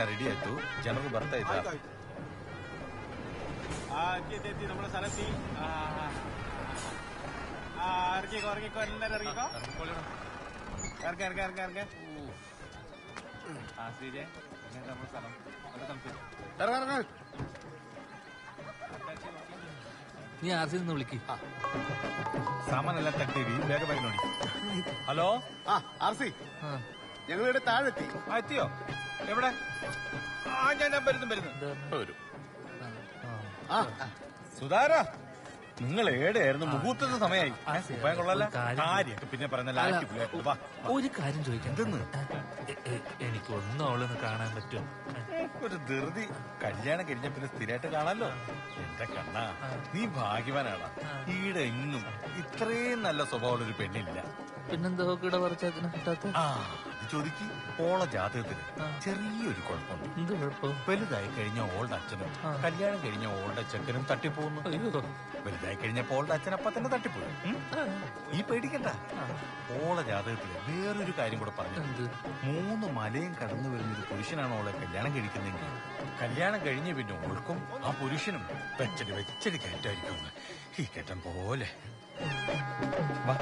ಎಲ್ಲ ರೆಡಿ ಆಯ್ತು ಜನರು ಬರ್ತಾ ಇದ್ದಾರೆ ആ എത്തി എത്തി എത്തി നമ്മുടെ സ്ഥലത്തി ആ ആ, ആ ഇറങ്ങിക്കോ ഇറങ്ങിക്കോ എല്ലാരും ഇറങ്ങിക്കോ ഇറങ്ങ ഇറങ്ങ ഇറങ്ങ ഇറങ്ങ ആ ശ്രീജെ ഇങ്ങനെ നമ്മുടെ സ്ഥലം അവിടെ തണുപ്പ് ഇറങ്ങ ഇറങ്ങ നീ ആർ സി നിന്ന് വിളിക്ക് ಸಾಮಾನೆಲ್ಲ ತೆಗ್ದೀವಿ ಬೇಗ ಬೇಗ ನೋಡಿ ಹಲೋ ആ ആർ സി ആ, ഞങ്ങളിവിടെ താഴെത്തി. എത്തിയോ എവിടെ? ആ ഞാൻ ഞാൻ വരുന്നു വരുന്നു. വരും. ആ, ആ. സുധാര നിങ്ങൾ ഏടെയായിരുന്നു? മുഹൂർത്തത്തെ സമയമായി. കൊള്ളാല? കാര്യമൊക്കെ പിന്നെ പറഞ്ഞ ഒരു കാര്യം ചോദിക്കാം. എനിക്ക് ഒന്നും അവളൊന്ന് കാണാൻ പറ്റും ഒരു ധൃതി. കല്യാണം കഴിഞ്ഞ പിന്നെ സ്ഥിരമായിട്ട് കാണാലോ? എന്റെ കണ്ണ നീ ഭാഗ്യവാനാണ് ഈടെ ഇന്നും ഇത്രയും നല്ല സ്വഭാവമുള്ള ഒരു പെണ്ണില്ല. പിന്നെന്തോ കിട പറിച്ചതിനെ കിട്ടാത്ത ചോദിക്ക് ഓള ജാതകത്തിന് ചെറിയൊരു കുഴപ്പമുണ്ട്. എന്ത് കുഴപ്പം? വലുതായി കഴിഞ്ഞ ഓളുടെ അച്ഛനും കല്യാണം കഴിഞ്ഞ ഓളുടെ ചെക്കനും തട്ടിപ്പോകുന്നു. വലുതായി കഴിഞ്ഞപ്പോ ഓളുടെ അച്ഛൻ അപ്പ തന്നെ തട്ടിപ്പോയി. ഈ പേടിക്കണ്ട. ഓള ജാതകത്തിൽ വേറൊരു കാര്യം കൂടെ പറഞ്ഞു മൂന്ന് മലയും കടന്നു വരുന്ന ഒരു പുരുഷനാണ് ഓളെ കല്യാണം കഴിക്കുന്നെങ്കിൽ കല്യാണം കഴിഞ്ഞ് പിന്നെ ഓൾക്കും ആ പുരുഷനും വെച്ചടി വെച്ചടി കയറ്റായിരിക്കും ഈ കേട്ടം പോലെ. വാ,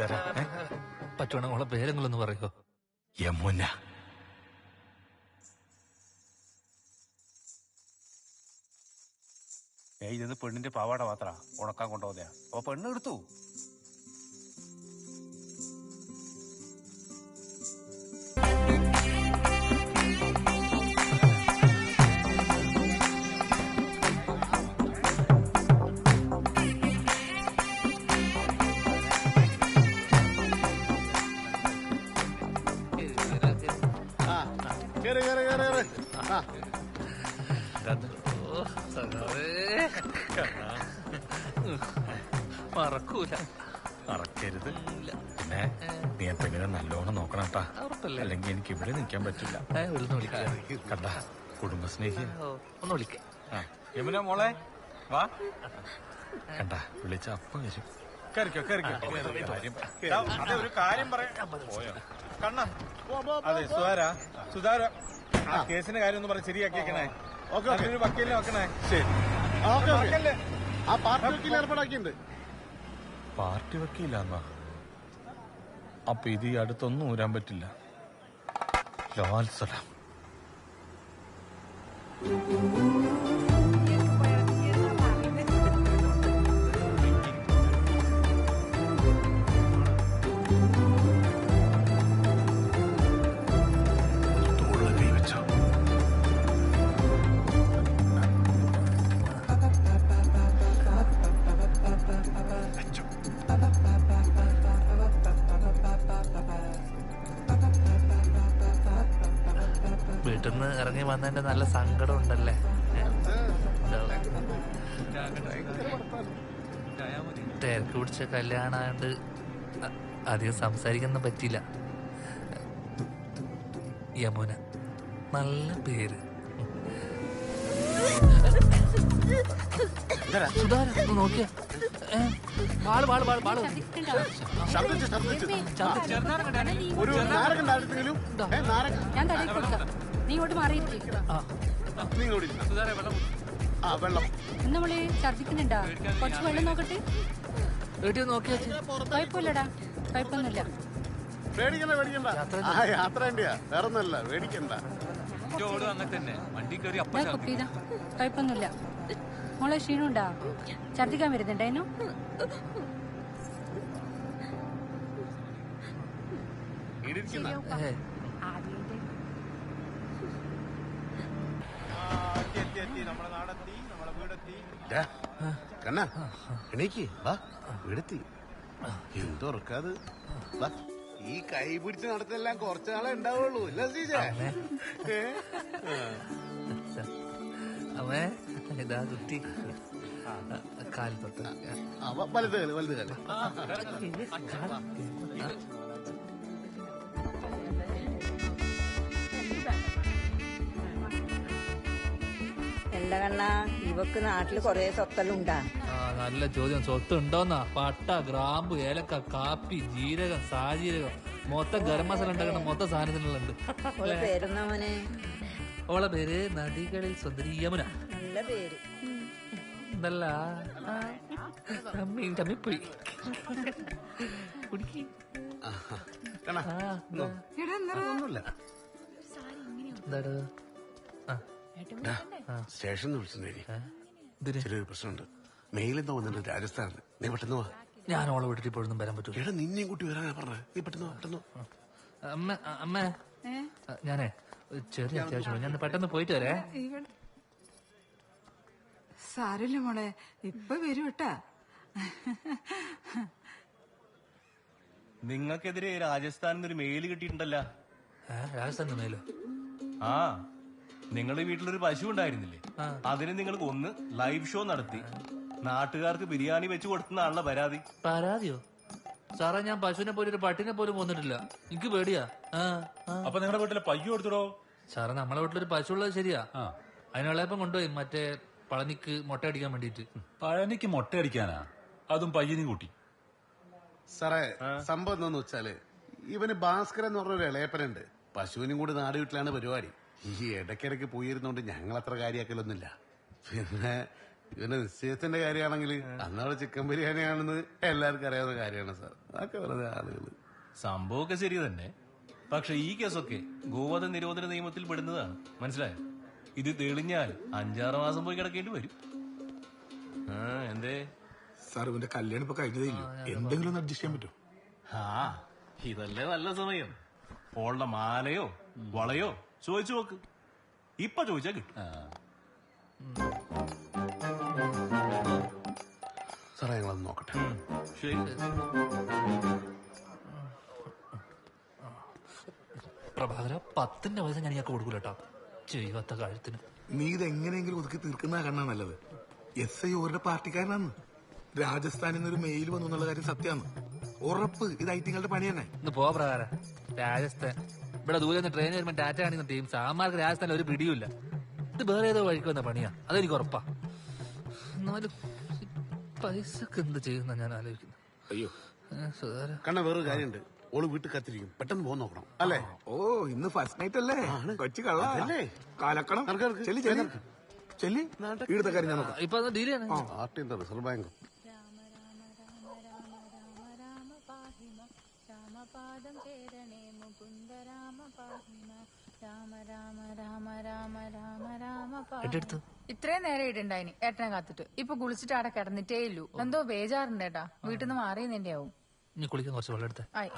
തരാം? പറ്റുവാണെങ്കിൽ അവളെ പേരെങ്കിലൊന്ന് പറയോ? യമുന. ഏയ് ഇതെന്ന് പെണ്ണിന്റെ പാവാട മാത്ര? ഉണക്കാൻ കൊണ്ടുപോകുന്നയാ. അപ്പൊ പെണ്ണ് എടുത്തു മറക്കൂല. മറക്കരുത്. പിന്നെ നീ എന്തെങ്കിലും നല്ലോണം നോക്കണം കേട്ടാ അല്ലെങ്കിൽ എനിക്ക് ഇവിടെ നിൽക്കാൻ പറ്റില്ല. ഒന്ന് വിളിക്കാം. കണ്ട? കുടുംബസ്നേഹി. ഒന്ന് വിളിക്കാം. യമുന മോളെ വാ. കണ്ട വിളിച്ച അപ്പം വരും. കേറിക്കോ കേറിക്കോ. കാര്യം ദാ, അതെ ഒരു കാര്യം പറയാം. കണ്ണ. അതെ സുധാര സുധാര ആ കേസിന്റെ കാര്യം ഒന്ന് പറഞ്ഞ് ശരിയാക്കിയേക്കണേ. Okay okay. ഒരു വക്കീലിനെ വെക്കണേ. ശരി. Okay okay. ആ പാർട്ടി വക്കീൽ ഏർപ്പാടാക്കിയിട്ടുണ്ട്. പാർട്ടി വക്കീലാന്നാ? അപ്പൊ ഇത് ഈ അടുത്തൊന്നും ഊരാൻ പറ്റില്ല. ലാൽ സലാം. വന്നതിന്റെ നല്ല സങ്കടം ഉണ്ടല്ലേ തിരക്ക് പിടിച്ച കല്യാണമായോണ്ട് അധികം സംസാരിക്കുന്ന പറ്റില്ല യമുന നല്ല പേര്. സുധാര നോക്കിയ. ഞാൻ ഇങ്ങോട്ട് മാറിയിരിക്കും നമ്മൾ ഛർദിക്കുന്നുണ്ടാ? കുറച്ച് വെള്ളം നോക്കട്ടെ? കുഴപ്പമില്ലടാ. കുഴപ്പമൊന്നുമില്ല. പേടിക്കണ്ട പേടിക്കണ്ട. ആ യാത്ര വേണ്ടിയാ. വേറെ ഒന്നല്ല പേടിക്കണ്ട ഞാൻ കുപ്പി ഇതാ കുഴപ്പമൊന്നുമില്ല. മോളെ ക്ഷീണുണ്ടാ ഛർദിക്കാൻ വരുന്നുണ്ടായിരുന്നു ഇടിയിരിക്കുന്ന ഏ എത്തി എത്തി എത്തി നമ്മളെ നാടെത്തി നമ്മളെ വീടെത്തി ഡാ, കണ്ണ എണീക്ക് വാ വീടെത്തി. എന്തുറക്കാത് വാ ഈ കൈ പിടിച്ച് നടത്തെല്ലാം കുറച്ചു നാളെ ഉണ്ടാവുള്ളൂ ഏ? അവേ ഇതാ കുട്ടി. കാൽ വലുത് ആ, വ- വലത് കാൽ വലത് കാൽ. അല്ല കണ്ണാ ഇവക്ക് നാട്ടിൽ കൊറേ സ്വത്തെല്ലാം ഉണ്ടാ ആ നല്ല ചോദ്യം. സ്വത്ത് ഉണ്ടോന്നാ പട്ട ഗ്രാമ്പ് ഏലക്ക കാപ്പി ജീരകം സാജീരകം. മൊത്തം ഗരം മസാല ഉണ്ടാക്കുന്ന മൊത്തം സാധനത്തിനുള്ളുണ്ട്. ഓളെ പേരെന്നാ മോനെ? ഓളെ പേര് നദികളിൽ സുന്ദരി യമുന. നല്ല പേര്. എന്നല്ല തമ്മി തമ്മി പോയി. ഇന്നോ. ഒന്നുമില്ല എന്താടാ? ഏ? ഇതിന് ചെറിയൊരു പ്രശ്നമുണ്ട്. മെയിലെന്താ വന്നിട്ടുണ്ട് രാജസ്ഥാനിൽ? നീ പെട്ടെന്ന് വാ. ഞാൻ ഓളെ വിട്ടിട്ട് ഇപ്പോഴൊന്നും വരാൻ പറ്റൂല. എടാ നിന്നെയും കൂട്ടി വരാനാ പറഞ്ഞത്. നീ പെട്ടെന്ന് വാ പെട്ടെന്ന് വാ. അമ്മ അമ്മ. ഞാനേ ഒരു ചെറിയ അത്യാവശ്യം ഞാൻ പെട്ടെന്ന് പോയിട്ട് വരേ. സാരമില്ല മോളെ. ഇപ്പൊ വരും കേട്ടാ. നിങ്ങൾക്കെതിരെ രാജസ്ഥാനിൽ നിന്ന് ഒരു മെയിൽ കിട്ടിയിട്ടുണ്ടല്ലോ. ഏ, രാജസ്ഥാനിൽ മേലോ ആ. നിങ്ങളുടെ വീട്ടിലൊരു പശു ഉണ്ടായിരുന്നില്ലേ? അതിനെ നിങ്ങൾ കൊന്ന് ലൈവ് ഷോ നടത്തി. നാട്ടുകാർക്ക് ബിരിയാണി വെച്ച് കൊടുത്തുന്നാണല്ലോ പരാതി. പരാതിയോ? സാറേ ഞാൻ പശുവിനെ പോലും ഒരു പട്ടിനെ പോലും കൊന്നിട്ടില്ല. എനിക്ക് പേടിയാ. അപ്പൊ നിങ്ങളുടെ വീട്ടിലെ പയ്യ കൊടുത്തിടോ? സാറേ നമ്മളെ വീട്ടിലൊരു പശു ഉള്ളത് ശരിയാ. അതിനുള്ളപ്പം കൊണ്ടുപോയി മറ്റേ പളനിക്ക് മുട്ട അടിക്കാൻ വേണ്ടിട്ട് പഴനിക്ക് മുട്ടയടിക്കാനാ അതും പയ്യനും കൂട്ടി. സാറേ സംഭവം എന്താന്ന് വെച്ചാൽ ഇവന് ഭാസ്കരൻ എന്ന് പറഞ്ഞൊരു ഇളയപ്പനുണ്ട്. പശുവിനും കൂടി നാട് വീട്ടിലാണ് പരിപാടി. ഈ ഇടയ്ക്കിടയ്ക്ക് പോയിരുന്നോണ്ട് ഞങ്ങൾ അത്ര കാര്യമാക്കലൊന്നുമില്ല പിന്നെ ഇവന്റെ നിശ്ചയത്തിന്റെ കാര്യമാണെങ്കിൽ അന്നവിടെ ചിക്കൻ ബിരിയാണിയാണെന്ന് എല്ലാവർക്കും അറിയാവുന്ന കാര്യമാണ് സാർ. അതൊക്കെ വെറുതെ ആളുകൾ സംഭവമൊക്കെ ശരി തന്നെ. പക്ഷെ ഈ കേസൊക്കെ ഗോവധ നിരോധന നിയമത്തിൽ പെടുന്നതാണ്. മനസ്സിലായോ? ഇത് തെളിഞ്ഞാൽ അഞ്ചാറ് മാസം പോയി കിടക്കേണ്ടി വരും. ആ എന്തേ? സാർ ഇവന്റെ കല്യാണം ഇപ്പൊ കഴിഞ്ഞതേ ഇല്ല എന്തെങ്കിലും ഒന്ന് അഡ്ജസ്റ്റ് ചെയ്യാൻ പറ്റും ആ ഇതല്ലേ നല്ല സമയം. ഓളുടെ മാലയോ വളയോ ചോദിച്ചു നോക്ക്. ഇപ്പൊ ചോദിച്ചാ കിട്ടും. സാറേ ഞങ്ങളൊന്ന് നോക്കട്ടെ. ശരി പ്രഭാകര പത്തിന്റെ പൈസ ഞാൻ ഇയാൾക്ക് കൊടുക്കൂല ചെയ്യാത്ത കാര്യത്തിന്. നീ ഇത് എങ്ങനെയെങ്കിലും ഒതുക്കി തീർക്കുന്ന കണ്ണാ നല്ലത്. എസ് ഐ ഓരുടെ പാർട്ടിക്കാരനാണ് രാജസ്ഥാനിൽ നിന്ന് ഒരു മെയിൽ വന്നു എന്നുള്ള കാര്യം സത്യമാണ് ഉറപ്പ് ഇത് ഐറ്റിങ്ങളുടെ പണി തന്നെ. ഇന്ന് പോവാ പ്രകാര രാജസ്ഥാൻ. ഇവിടെ ദൂരെ നിന്ന് ട്രെയിൻ വരുമ്പോൾ ഡാറ്റ കാണിക്കുന്ന ടീം സാമാർക്ക് രാജസ്ഥാനിൽ ഒരു പിടിയുമില്ല. ഇത് വേറെ ഏതോ വഴിക്ക് വന്ന പണിയാ. അതെനിക്ക് ഉറപ്പാ. എന്നാലും പൈസ പൈസക്ക് എന്ത് ചെയ്യുന്ന ഞാൻ ആലോചിക്കുന്നു അയ്യോ. സുധാര കണ്ണ വേറൊരു കാര്യമുണ്ട്. ഓൾ വീട്ടിൽ കത്തിരിക്കും. പെട്ടെന്ന് പോകാൻ നോക്കണം. അല്ലേ? ഓ ഇന്ന് ഫസ്റ്റ് നൈറ്റ് അല്ലേ? കൊച്ചു കള്ളേ? കാലക്കണം. ചെല്ലി ചെല്ലി. ചെല്ലി. ഇവിടുത്തെ കാര്യം ഞാൻ നോക്കാം. ഇപ്പൊ ഡീൽ ചെയ്യണേ? റിസർവ് ബാങ്ക് ഇത്രയും നേരം ഇടണ്ടായിനി ഏട്ടനെ കാത്തിട്ട്. ഇപ്പൊ കുളിച്ചിട്ട് അവിടെ കിടന്നിട്ടേ ഇല്ലു. എന്തോ ബേജാറുണ്ട് ഏട്ടാ. വീട്ടിൽ നിന്ന് മാറിയെന്നെ ആവും ഇനി കുളിക്കാൻ കുറച്ച് വെള്ളം എടുത്തേ ആയി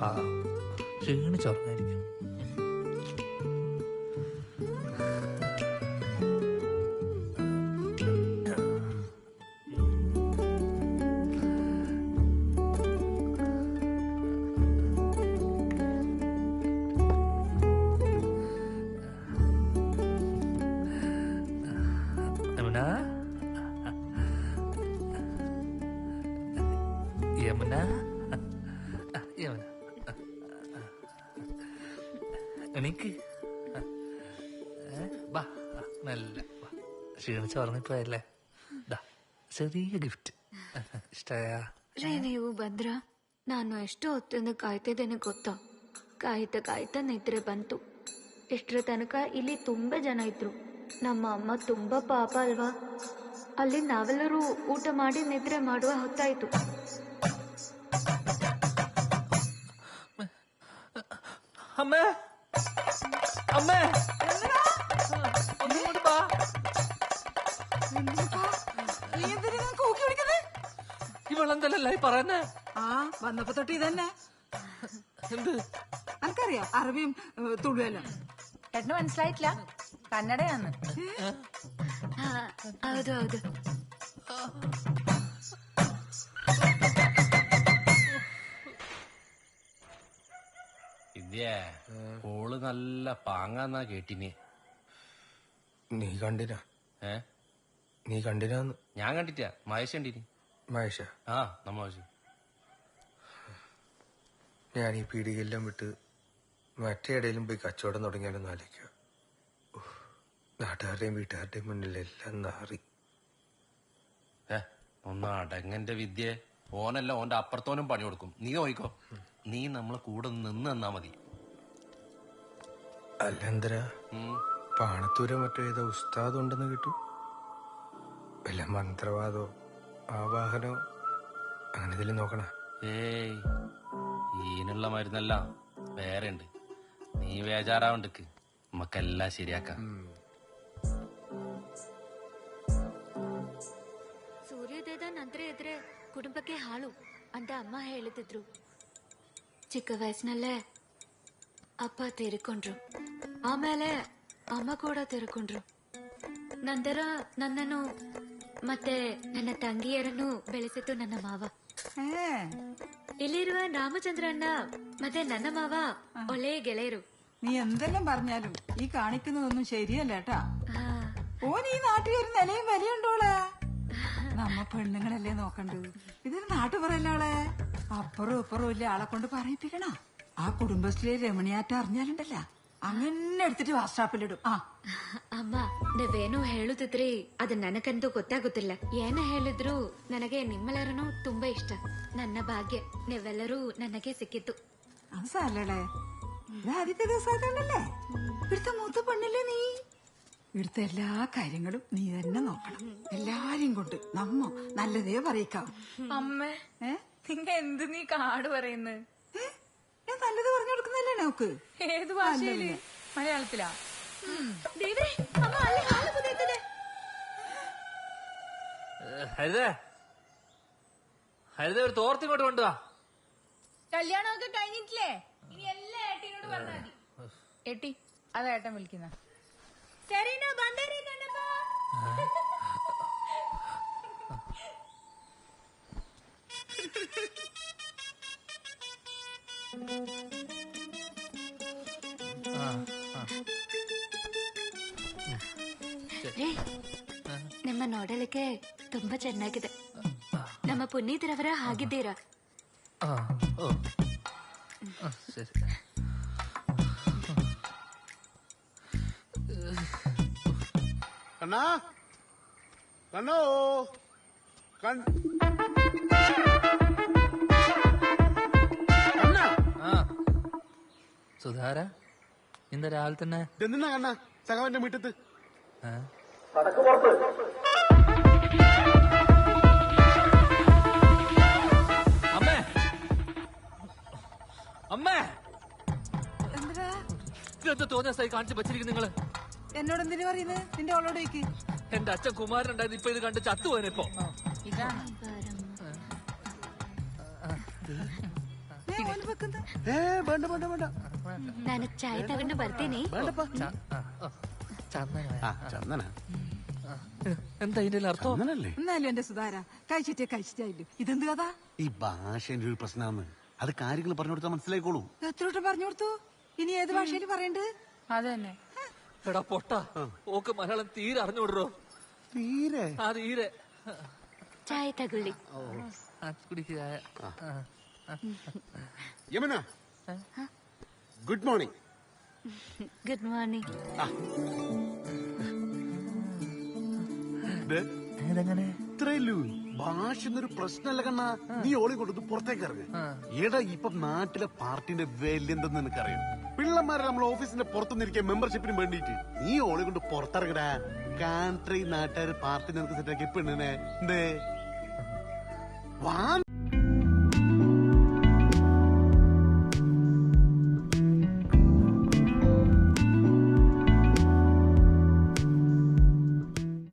പാവം ക്ഷീണിച്ചുറങ്ങായിരിക്കും നല്ല ബാ. ക്ഷീണിച്ച് ഉറങ്ങിപ്പോയല്ലേ ദാ ചെറിയ ഗിഫ്റ്റ് ഇഷ്ടമായ ರೀ ನೀವು ಭದ್ರ ನಾನು ಎಷ್ಟು ಹೊತ್ತಿಂದ ಕಾಯ್ತಿದ್ದೇನೆ ಗೊತ್ತಾ ಕಾಯ್ತಾ ಕಾಯ್ತಾ ನಿದ್ರೆ ಬಂತು ಇಷ್ಟರ ತನಕ ಇಲ್ಲಿ ತುಂಬಾ ಜನ ಇದ್ರು ನಮ್ಮ ಅಮ್ಮ ತುಂಬಾ ಪಾಪ ಅಲ್ವಾ ಅಲ್ಲಿ ನಾವೆಲ್ಲರೂ ಊಟ ಮಾಡಿ ನಿದ್ರೆ ಮಾಡುವ ಹೊತ್ತಾಯ್ತು അമ്മേ അമ്മേ ഇവളെന്തല്ലേ പറയുന്നേ ആ വന്നപ്പോ തൊട്ട് ഇതന്നെ എന്ത് എനിക്കറിയാം അറബിയും ഏ, തുളുവെല്ലാം ഏട്ടന് മനസ്സിലായിട്ടില്ല കന്നഡയാന്ന് ಹಾ ಹೌದು ಹೌದು വിദ്യേ ഓള് നല്ല പാങ്ങാന്നാ കേട്ടിന് നീ കണ്ടിനാ ഏ നീ കണ്ടിനാന്ന് ഞാൻ കണ്ടിട്ടാ മഹേഷ് കണ്ടിന് മഹേഷ ആ നമ്മ ഞാൻ ഈ പീടികയെല്ലാം വിട്ട് മറ്റേ ഇടയിലും പോയി കച്ചവടം തുടങ്ങിയാലൊന്ന് ആലോചിക്കുക. നാട്ടുകാരുടെയും വീട്ടുകാരുടെയും മുന്നിൽ എല്ലാം നാറി. ഒന്നാടങ്ങന്റെ ഒന്ന് അടങ്ങന്റെ വിദ്യ. ഓനല്ല ഓന്റെ അപ്പുറത്തോനും പണി കൊടുക്കും. നീ നോയിക്കോ. നീ നമ്മളെ കൂടെ നിന്ന് തന്നാ മതി. അല്ല എന്തരാ. പാണത്തൂരോ മറ്റോ ഏതോ ഉസ്താദ് ഉണ്ടെന്ന് കിട്ടു. വല്ല മന്ത്രവാദോ? ആവാഹനോ അങ്ങനെ ഇതിൽ നോക്കണ ഏയ് ഈനുള്ള മരുന്നല്ല വേറെ ഉണ്ട് നീ വേജാറാവണ്ടക്ക് നമുക്കെല്ലാം ശരിയാക്കാം ಸೂರ್ಯೋದಯದ ನಂತರ ಇದ್ರೆ ಕುಟುಂಬಕ್ಕೆ ಹಾಳು ಅಂತ ಅಮ್ಮ ಹೇಳುತ್ತಿದ್ರು ಚಿಕ್ಕ ವಯಸ್ಸಿನಲ್ಲೇ ಅಪ್ಪ ತೀರಿಕೊಂಡ್ರು ಆಮೇಲೆ ಅಮ್ಮ ಕೂಡ ತೀರಿಕೊಂಡ್ರು ನಂತರ ನನ್ನನ್ನು ಮತ್ತೆ ನನ್ನ ತಂಗಿಯರನ್ನು ಬೆಳೆಸಿತು ನನ್ನ ಮಾವ ഏ ಇಲ್ಲಿರುವ ರಾಮಚಂದ್ರ ಅಣ್ಣ ಮತ್ತೆ ನನ್ನ ಮಾವ ಒಳ್ಳೆಯ ಗೆಳೆಯರು നീ എന്തെല്ലാം പറഞ്ഞാലും ഈ കാണിക്കുന്നതൊന്നും ശരിയല്ല കേട്ടാ ಆ, ഓൻ ഈ നാട്ടിൽ ഒരു നിലയും വിലയുണ്ടോളെ നമ്മ പെണ്ണുങ്ങളല്ലേ നോക്കണ്ടത് ഇതൊരു നാട്ടുപുറല്ലോളെ അപ്പുറവും ഇപ്പുറവും ഇല്ല ആളെ കൊണ്ട് പറയിപ്പിക്കണ ആ കുടുംബശ്രീ രമണിയാറ്റം അറിഞ്ഞാലുണ്ടല്ല അങ്ങനെ എടുത്തിട്ട് വാട്സാപ്പിലിടും ആ ಅಮ್ಮ ನೀವೇನು ಹೇಳುತ್ತಿದ್ರಿ ಅದು ನನಗಂತೂ ಗೊತ್ತಾಗುತ್ತಿಲ್ಲ ಏನ ಹೇಳಿದ್ರು ನನಗೆ ನಿಮ್ಮೆಲ್ಲರನ್ನೂ ತುಂಬಾ ಇಷ್ಟ ನನ್ನ ಭಾಗ್ಯ ನೀವೆಲ್ಲರೂ ನನಗೆ ಸಿಕ್ಕಿತ್ತು അത് സാരല്ലേ ഇത് ആദ്യത്തെ ദിവസമായിട്ടല്ലേ ഇവിടുത്തെ മൂത്ത പെണ്ണല്ലേ നീ ഇവിടുത്തെ എല്ലാ കാര്യങ്ങളും നീ തന്നെ നോക്കണം എല്ലാരെയും കൊണ്ട് നമ്മ നല്ലതേ പറയിക്കാവും അമ്മ ഏ നിങ്ങ എന്ത് നീ കാട് പറയുന്നത് ഏ? ഞാൻ നല്ലത് പറഞ്ഞു കൊടുക്കുന്നല്ലേ നോക്ക് ഏത് ഭാഷയിൽ? മലയാളത്തിലാ. ഹരിതേ. ഹരിതേ ഒരു തോർത്തിങ്ങോട്ട് കൊണ്ടുവാ. കല്യാണമൊക്കെ കഴിഞ്ഞിട്ടില്ലേ? ഇനി എല്ലാ ഏട്ടീനോട് പറഞ്ഞാൽ മതി. ഏട്ടി അതാ ഏട്ടൻ വിളിക്കുന്ന. ആ, ನಿಮ್ಮ ನೋಡಲಿಕ್ಕೆ ತುಂಬಾ ಚೆನ್ನಾಗಿದೆ ನಮ್ಮ ಪುನೀತರವರ ಹಾಗಿದ್ದೀರಾ ആ, ഓ. ആ, ശരി കണ്ണാ കണ്ണോ കൺ കണ്ണാ ആ സുധാര ഇന്ന് രാവിലെ തന്നെ എന്തിനാ കണ്ണാ സഖാവിന്റെ വീട്ടത്ത് ഏ? അമ്മേ. അമ്മേ. എന്താ തോന്നിയ സൈ കാണിച്ച് വെച്ചിരിക്കും നിങ്ങൾ? എന്നോട് എന്തിനു പറയുന്നത് നിന്റെ അവളോട് ചോദിക്ക്. എന്റെ അച്ഛൻ കുമാരൻ ഉണ്ടായത് ഇപ്പൊ ഇത് കണ്ട് ചത്തുപോയനിപ്പോ ഇതാണ് ഏ, ഓന് വെക്കുന്ന? ഏ എന്താ ഇതിന്റെ അർത്ഥം? അങ്ങനല്ലേ? എന്നാലും എന്റെ സുധാര കഴിച്ചിട്ടേ കഴിച്ചിട്ടായില്ലോ? ഇതെന്ത് കഥ? ഈ ഭാഷേന്റെ ഒരു പ്രശ്നമാണ് അത് കാര്യങ്ങൾ പറഞ്ഞു കൊടുത്താൽ മനസ്സിലായിക്കോളൂ. എത്ര വട്ടം പറഞ്ഞു കൊടുത്തു? ഇനി ഏത് ഭാഷയിൽ പറയണ്ട്? തന്നെ എടാ പൊട്ട. ഓക്ക് മലയാളം തീരെ അറിഞ്ഞുവിടറോ തീരെ? ആ തീരെ. ചായ തകുള്ളി. Yamuna good morning. Good morning. ഇതേ ഇതെങ്ങനെ ഇത്രയല്ലൂ ഭാഷ എന്നൊരു പ്രശ്നമല്ല കണ്ണ. നീ ഓളി കൊടുത്ത് പുറത്തേക്ക് ഇറങ്ങ്. എടാ ഇപ്പൊ നാട്ടിലെ പാർട്ടിന്റെ വിലയെന്തെന്ന് നിനക്കറിയാം? പിള്ളമാരെ നമ്മൾ ഓഫീസിന്റെ പുറത്തുനിന്നിരിക്കുക മെമ്പർഷിപ്പിന് വേണ്ടിയിട്ട്. നീ ഓളി കൊണ്ട് പുറത്തിറങ്ങടാ. കാൺട്രി നാട്ടുകാർ പാർട്ടി നിനക്ക് സെറ്റാക്കി പെണ്ണിനെ. എന്തേ? വാ